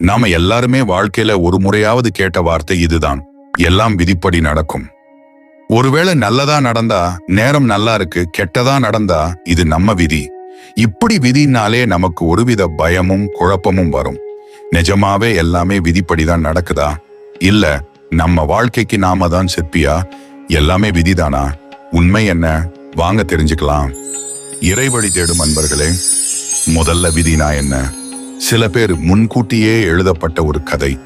நாம எல்லாருமே வாழ்க்கையில ஒரு முறையாவது கேட்ட வார்த்தை இதுதான். எல்லாம் விதிப்படி நடக்கும். ஒருவேளை நல்லதா நடந்தா நேரம் நல்லா இருக்கு கெட்டதா நடந்தா இது நம்ம விதி. இப்படி விதினாலே நமக்கு ஒருவித பயமும் குழப்பமும் வரும். நிஜமாவே எல்லாமே விதிப்படிதான் நடக்குதா? இல்ல நம்ம வாழ்க்கைக்கு நாம தான் சிற்பியா எல்லாமே விதிதானா? உண்மை என்ன? வாங்க தெரிஞ்சுக்கலாம். இறைவழி தேடும் அன்பர்களே முதல்ல விதினா என்ன? சில பேர் முன்கூட்டியே எழுதப்பட்ட ஒரு கதை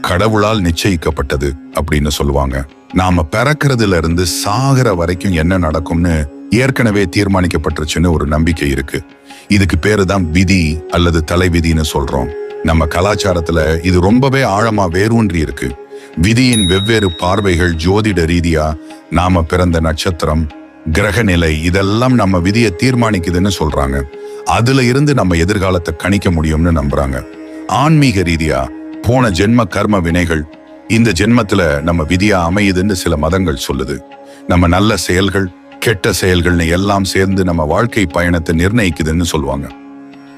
கடவுளால் நிச்சயிக்கப்பட்டது அப்படின்னு சொல்லுவாங்க. நாம பிறக்கிறதுல இருந்து சாகிற வரைக்கும் என்ன நடக்கும்னு ஏற்கனவே தீர்மானிக்கப்பட்டுருச்சுன்னு ஒரு நம்பிக்கை இருக்கு. இதுக்கு பேரு தான் விதி அல்லது தலைவிதின்னு சொல்றோம். நம்ம கலாச்சாரத்துல இது ரொம்பவே ஆழமா வேரூன்றி இருக்கு. விதியின் வெவ்வேறு பார்வைகள் ஜோதிட ரீதியா நாம பிறந்த நட்சத்திரம் கிரகநிலை இதெல்லாம் நம்ம விதியை தீர்மானிக்குதுன்னு சொல்றாங்க. அதுல இருந்து நம்ம எதிர்காலத்தை கணிக்க முடியும்னு நம்புறாங்க. ஆன்மீக ரீதியா போன ஜென்ம கர்ம வினைகள் இந்த ஜென்மத்துல நம்ம விதியா அமையுதுன்னு சில மதங்கள் சொல்லுது. நம்ம நல்ல செயல்கள் கெட்ட செயல்கள்னு எல்லாம் சேர்ந்து நம்ம வாழ்க்கை பயணத்தை நிர்ணயிக்குதுன்னு சொல்லுவாங்க.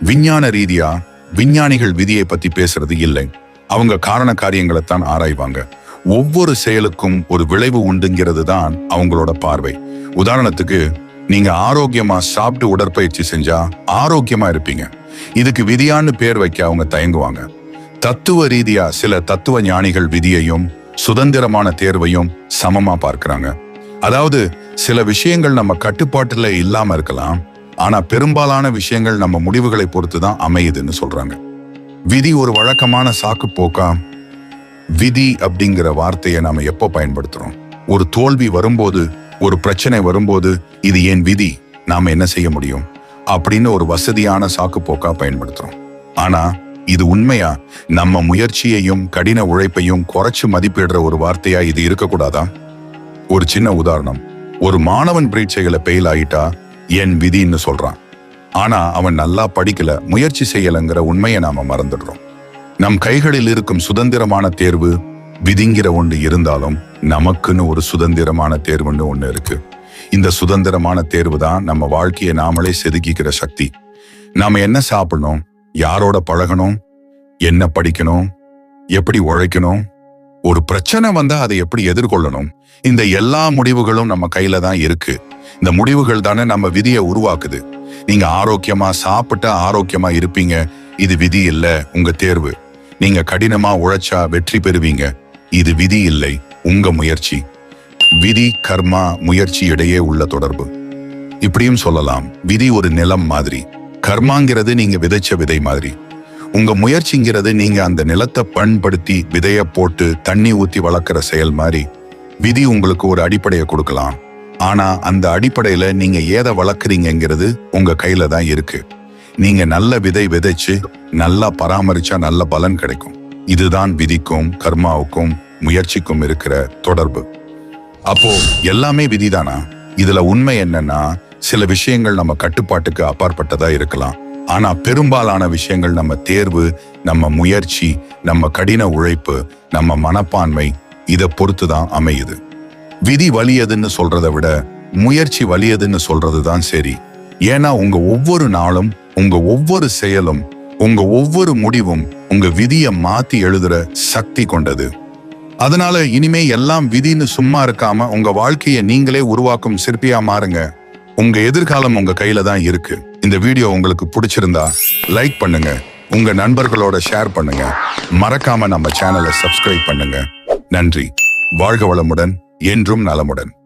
விஞ்ஞான ரீதியா விஞ்ஞானிகள் விதியை பத்தி பேசுறது இல்லை. அவங்க காரண காரியங்களைத்தான் ஆராய்வாங்க. ஒவ்வொரு செயலுக்கும் ஒரு விளைவு உண்டுங்கிறது தான் அவங்களோட பார்வை. உதாரணத்துக்கு நீங்க ஆரோக்கியமா சாப்பிட்டு உடற்பயிற்சி செஞ்சா ஆரோக்கியமா இருப்பீங்க. இதுக்கு விதியான்னு பேர் வைக்க அவங்க தயங்குவாங்க. தத்துவ ரீதியா சில தத்துவ ஞானிகள் விதியையும் சுதந்திரமான தேர்வையும் சமமா பார்க்கிறாங்க. அதாவது சில விஷயங்கள் நம்ம கட்டுப்பாட்டுல இல்லாம இருக்கலாம் ஆனா பெரும்பாலான விஷயங்கள் நம்ம முடிவுகளை பொறுத்து தான் அமையுதுன்னு சொல்றாங்க. விதி ஒரு வழக்கமான சாக்கு போக்கா விதி அப்படிங்கிற வார்த்தையை நாம எப்போ பயன்படுத்துறோம்? ஒரு தோல்வி வரும்போது ஒரு பிரச்சனை வரும்போது இது ஏன் விதி? நாம என்ன செய்ய முடியும்? அப்படின்னு ஒரு வசதியான சாக்கு போக்கா பயன்படுத்துறோம். ஆனா இது உண்மையா? நம்ம முயற்சியையும் கடின உழைப்பையும் குறைச்சு மதிப்பிடுற ஒரு வார்த்தையா இது இருக்கக்கூடாதா? ஒரு சின்ன உதாரணம். ஒரு மாணவன் பரீட்சைகளை பெயில் ஆயிட்டா என் விதின்னு சொல்றான். ஆனா அவன் நல்லா படிக்கல முயற்சி செய்யலங்கிற உண்மையை நாம மறந்துடுறோம். நம் கைகளில் இருக்கும் சுதந்திரமான தேர்வு விதிங்கிற ஒன்று இருந்தாலும் நமக்குன்னு ஒரு சுதந்திரமான தேர்வுன்னு ஒன்று இருக்கு. இந்த சுதந்திரமான தேர்வு தான் நம்ம வாழ்க்கையை நாமளே செதுக்கிக்கிற சக்தி. நாம் என்ன சாப்பிடணும்? யாரோட பழகணும்? என்ன படிக்கணும்? எப்படி உழைக்கணும்? ஒரு பிரச்சனை வந்தா அதை எப்படி எதிர்கொள்ளணும்? இந்த எல்லா முடிவுகளும் நம்ம கையில தான் இருக்கு. இந்த முடிவுகள் தானே நம்ம விதியை உருவாக்குது. நீங்க ஆரோக்கியமா சாப்பிட்டா ஆரோக்கியமா இருப்பீங்க. இது விதி இல்லை உங்க தேர்வு. நீங்க கடினமா உழைச்சா வெற்றி பெறுவீங்க. இது விதி இல்லை உங்க முயற்சி. விதி கர்மா முயற்சி இடையே உள்ள தொடர்பு. இப்படியும் சொல்லலாம் விதி ஒரு நிலம் மாதிரி. கர்மாங்கிறது நீங்க விதைச்ச விதை மாதிரி. உங்க முயற்சிங்கிறது நீங்க அந்த நிலத்தை பண்படுத்தி விதைய போட்டு தண்ணி ஊத்தி வளர்க்குற செயல் மாதிரி. விதி உங்களுக்கு ஒரு அடிப்படையை கொடுக்கலாம். ஆனா அந்த அடிப்படையில நீங்க ஏதை வளர்க்குறீங்கிறது உங்க கையில தான் இருக்கு. நீங்க நல்ல விதை விதைச்சு நல்லா பராமரிச்சா நல்ல பலன் கிடைக்கும். இதுதான் விதிக்கும் கர்மாவுக்கும் முயற்சிக்கும் இருக்கிற தொடர்பு. அப்போ எல்லாமே விதிதானா? இதுல உண்மை என்னன்னா சில விஷயங்கள் நம்ம கட்டுப்பாட்டுக்கு அப்பாற்பட்டதா இருக்கலாம். ஆனா பெரும்பாலான விஷயங்கள் நம்ம தேர்வு நம்ம முயற்சி நம்ம கடின உழைப்பு நம்ம மனப்பான்மை இதை பொறுத்து தான் அமையுது. விதி வலியதுன்னு சொல்றதை விட முயற்சி வலியதுன்னு சொல்றது தான் சரி. ஏன்னா உங்க ஒவ்வொரு நாளும் உங்க ஒவ்வொரு செயலும் உங்க ஒவ்வொரு முடிவும் உங்க விதியை மாத்தி எழுதுற சக்தி கொண்டது. அதனால இனிமே எல்லாம் விதின்னு சும்மா இருக்காம உங்க வாழ்க்கையை நீங்களே உருவாக்கும் சிற்பியா மாறுங்க. உங்க எதிர்காலம் உங்க கையில தான் இருக்கு. இந்த வீடியோ உங்களுக்கு பிடிச்சிருந்தா லைக் பண்ணுங்க. உங்க நண்பர்களோட ஷேர் பண்ணுங்க. மறக்காம நம்ம சேனலை சப்ஸ்கிரைப் பண்ணுங்க. நன்றி. வாழ்க வளமுடன். என்றும் நலமுடன்.